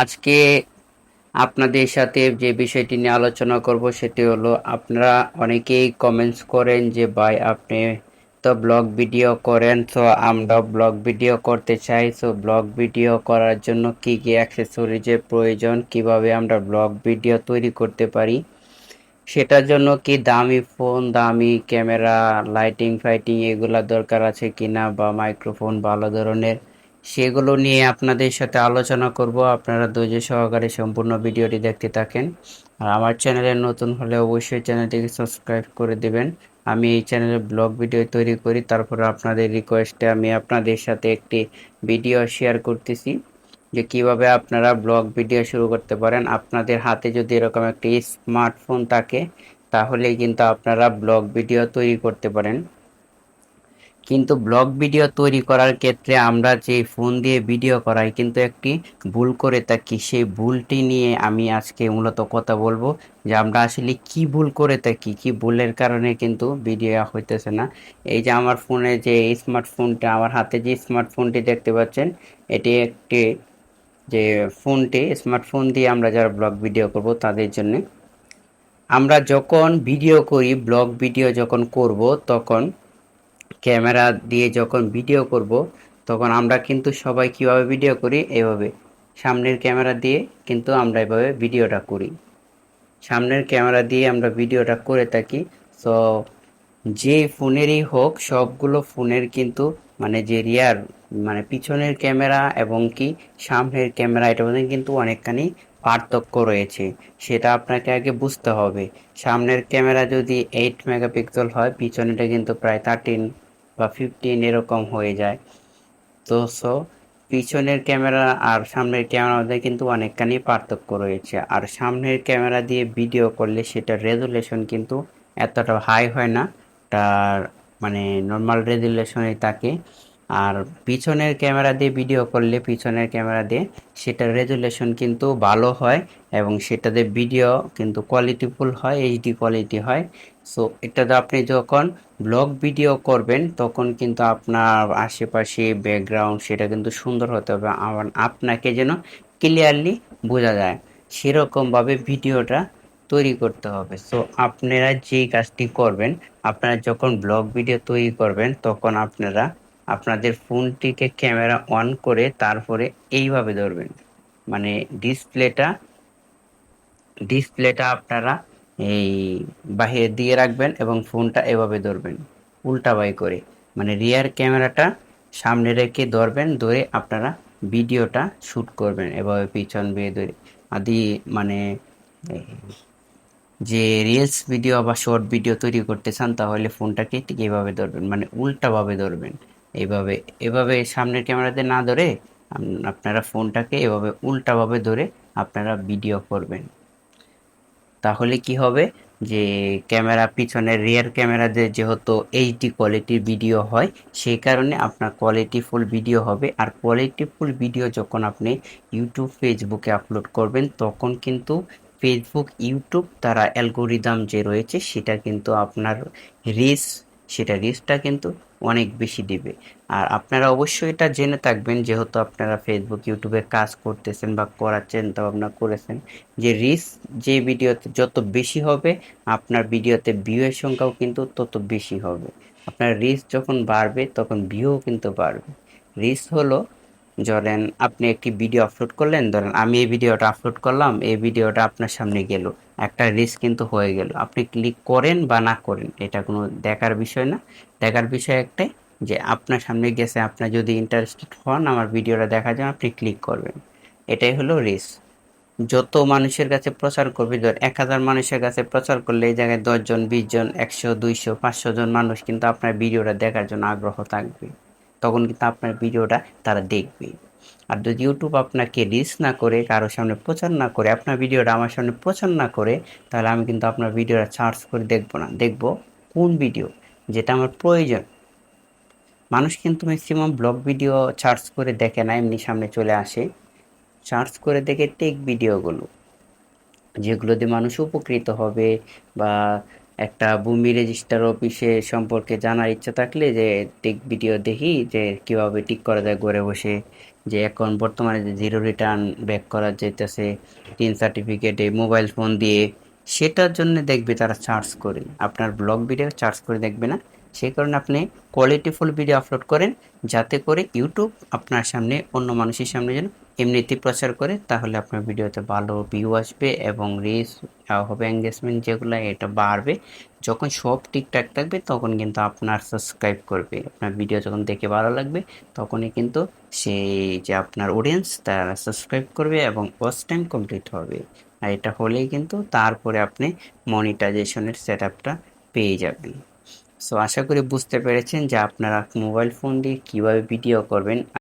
আজকে আপনাদের সাথে যে বিষয়টি নিয়ে আলোচনা করব সেটি হলো, আপনারা অনেকেই কমেন্টস করেন যে, ভাই, আপনি তো ব্লগ ভিডিও করেন, তো আমরা ব্লগ ভিডিও করতে চাই, তো ব্লগ ভিডিও করার জন্য কি কি অ্যাক্সেসরিজের প্রয়োজন, কীভাবে আমরা ব্লগ ভিডিও তৈরি করতে পারি? সেটার জন্য কি দামি ফোন দামি ক্যামেরা লাইটিং ফাইটিং এগুলা দরকার আছে কিনা, বা মাইক্রোফোন ভালো ধরনের সেগুলো নিয়ে আপনাদের সাথে আলোচনা করব। আপনারা ধৈর্য সহকারে সম্পূর্ণ ভিডিওটি দেখতে থাকেন। আর আমার চ্যানেলে নতুন হলে অবশ্যই চ্যানেলটিকে সাবস্ক্রাইব করে দেবেন। আমি এই চ্যানেলে ব্লগ ভিডিও তৈরি করি, তারপরে আপনাদের রিকোয়েস্টে আমি আপনাদের সাথে একটি ভিডিও শেয়ার করতেছি যে কীভাবে আপনারা ব্লগ ভিডিও শুরু করতে পারেন। আপনাদের হাতে যদি এরকম একটি স্মার্টফোন থাকে তাহলে কিন্তু আপনারা ব্লগ ভিডিও তৈরি করতে পারেন। কিন্তু ব্লগ ভিডিও তৈরি করার ক্ষেত্রে আমরা যে ফোন দিয়ে ভিডিও করাই কিন্তু একটি ভুল করে থাকি। সেই ভুলটি নিয়ে আমি আজকে মূলত কথা বলব যে আমরা আসলে কি ভুল করে থাকি, কি ভুলের কারণে কিন্তু ভিডিও হইতেছে না। এই যে আমার ফোনে যে স্মার্টফোনটা আমার হাতে যে স্মার্টফোনটি দেখতে পাচ্ছেন, এটি একটি যে ফোনটি স্মার্টফোন দিয়ে আমরা যারা ব্লগ ভিডিও করব তাদের জন্য। আমরা যখন ভিডিও করি, ব্লগ ভিডিও যখন করব, তখন ক্যামেরা দিয়ে যখন ভিডিও করব, তখন আমরা কিন্তু সবাই কীভাবে ভিডিও করি? এভাবে। সামনের ক্যামেরা দিয়ে কিন্তু আমরা এভাবে ভিডিওটা করি। সামনের ক্যামেরা দিয়ে আমরা ভিডিওটা করে থাকি। তো যে ফোনেরই হোক, সবগুলো ফোনের কিন্তু মানে যে রিয়ার মানে পিছনের ক্যামেরা এবং কি সামনের ক্যামেরা, এটা কিন্তু অনেকখানি পার্থক্য রয়েছে, সেটা আপনাকে আগে বুঝতে হবে। সামনের ক্যামেরা যদি এইট মেগাপিক্সেল হয়, পিছনেটা কিন্তু প্রায় থার্টিন বা ফিফটিন এরকম হয়ে যায়। তো সো পিছনের ক্যামেরা আর সামনের ক্যামেরার মধ্যে কিন্তু অনেকখানি পার্থক্য রয়েছে। আর সামনের ক্যামেরা দিয়ে ভিডিও করলে সেটা রেজুলেশন কিন্তু এতটা হাই হয় না। তার মানে নর্মাল রেজুলেশনে থাকে। আর পিছনের ক্যামেরা দিয়ে ভিডিও করলে পিছনের ক্যামেরা দিয়ে সেটার রেজুলেশন কিন্তু ভালো হয় এবং সেটাতে ভিডিও কিন্তু কোয়ালিটিফুল হয় এইচডি কোয়ালিটি হয়। সো এটাতে আপনি যখন ব্লগ ভিডিও করবেন, তখন কিন্তু আপনার আশেপাশে ব্যাকগ্রাউন্ড সেটা কিন্তু সুন্দর হতে হবে আপনাকে যেন ক্লিয়ারলি বোঝা যায়। সেরকমভাবে ভিডিওটা তৈরি করতে হবে। সো আপনারা যেই কাজটি করবেন, আপনারা যখন ব্লগ ভিডিও তৈরি করবেন, তখন আপনারা আপনাদের ফোনটিকে ক্যামেরা অন করে তারপরে এইভাবে ধরবেন। মানে ডিসপ্লেটা ডিসপ্লেটা আপনারা এই বাহিরে দিয়ে রাখবেন এবং ফোনটা এভাবে ধরবেন, উল্টা বাই করে। মানে রিয়ার ক্যামেরাটা সামনে রেখে ধরবেন, ধরে আপনারা ভিডিওটা শ্যুট করবেন এভাবে পিছন বেয়ে ধরে। আদি মানে যে রিলস ভিডিও বা শর্ট ভিডিও তৈরি করতে চান, তাহলে ফোনটাকে ঠিক এভাবে ধরবেন মানে উল্টাভাবে ধরবেন। এইভাবে এভাবে সামনের ক্যামেরাতে না ধরে আপনারা ফোনটাকে এভাবে উল্টাভাবে ধরে আপনারা ভিডিও করবেন। তাহলে কি হবে যে ক্যামেরা পিছনের রিয়ার ক্যামেরাতে যেহেতু এইচডি কোয়ালিটির ভিডিও হয়, সেই কারণে আপনার কোয়ালিটি ফুল ভিডিও হবে। আর কোয়ালিটি ফুল ভিডিও যখন আপনি ইউটিউব ফেসবুকে আপলোড করবেন, তখন কিন্তু ফেসবুক ইউটিউব তারা অ্যালগোরিদম যে রয়েছে, সেটা কিন্তু আপনার রিস সেটা রিস্কটা কিন্তু অনেক বেশি দিবে। আর আপনারা অবশ্যই এটা জেনে থাকবেন, যেহেতু আপনারা ফেসবুক ইউটিউবে কাজ করতেছেন বা করার চিন্তা ভাবনা করেছেন, যে রিস্ক যে ভিডিওতে যত বেশি হবে, আপনার ভিডিওতে ভিউয়ের সংখ্যাও কিন্তু তত বেশি হবে। আপনার রিস্ক যখন বাড়বে, তখন ভিউও কিন্তু বাড়বে। রিস্ক হলো ধরেন আপনি একটি ভিডিও আপলোড করলেন, ধরেন আমি এই ভিডিওটা আপলোড করলাম, এই ভিডিওটা আপনার সামনে গেল। একটা রিস্ক কিন্তু হয়ে গেল। আপনি ক্লিক করেন বা না করেন, এটা কোনো দেখার বিষয় না। দেখার বিষয় একটাই যে আপনার সামনে গেছে, আপনার যদি ইন্টারেস্টেড হন আমার ভিডিওটা দেখা যায় আপনি ক্লিক করবেন। এটাই হলো রিস্ক যত মানুষের কাছে প্রচার করবে, ধর এক হাজার মানুষের কাছে প্রচার করলে এই জায়গায় দশজন বিশ জন একশো, দুইশো, পাঁচশো জন মানুষ কিন্তু আপনার ভিডিওটা দেখার জন্য আগ্রহ থাকবে। তখন কিন্তু আপনার ভিডিওটা তারা দেখবে। আর যদি ইউটিউব আপনাকে রিচ না করে কারোর সামনে প্রচার না করে, আপনার ভিডিওটা আমার সামনে প্রচার না করে, তাহলে আমি কিন্তু আপনার ভিডিওটা সার্চ করে দেখব না। দেখব কোন ভিডিও যেটা আমার প্রয়োজন। মানুষ কিন্তু ম্যাক্সিমাম ব্লগ ভিডিও সার্চ করে দেখে না, এমনি সামনে চলে আসে। সার্চ করে দেখে টেক ভিডিওগুলো যেগুলো দিয়ে মানুষ উপকৃত হবে বা একটা ভূমি রেজিস্টার অফিসে সম্পর্কে জানার ইচ্ছা থাকলে যে টেক ভিডিও দেখি, যে কীভাবে ঠিক করা যায় ঘরে বসে। যে এখন বর্তমানে যে জিরো রিটার্ন ব্যাক করা যেতেছে তিন সার্টিফিকেটে মোবাইল ফোন দিয়ে, সেটার জন্য দেখবে তারা চার্জ করে। আপনার ব্লগ ভিডিও চার্জ করে দেখবে না। সেই কারণে আপনি কোয়ালিটিফুল ভিডিও আপলোড করেন, যাতে করে ইউটিউব আপনার সামনে, অন্য মানুষের সামনে যেন এমনিতে প্রচার করে, তাহলে আপনার ভিডিওতে ভালো ভিউ আসবে এবং রিচ হবে এঙ্গেজমেন্ট যেগুলো, এটা বাড়বে। যখন সব ঠিকঠাক থাকবে, তখন কিন্তু আপনার সাবস্ক্রাইব করবে। আপনার ভিডিও যখন দেখে ভালো লাগবে, তখনই কিন্তু সেই যে আপনার অডিয়েন্স তারা সাবস্ক্রাইব করবে এবং ওয়াচ টাইম কমপ্লিট হবে। আর এটা হলেই কিন্তু তারপরে আপনি মনিটাইজেশনের সেট আপটা পেয়ে যাবেন। সো আশা করি বুঝতে পেরেছেন যে আপনারা মোবাইল ফোন দিয়ে কীভাবে ভিডিও করবেন।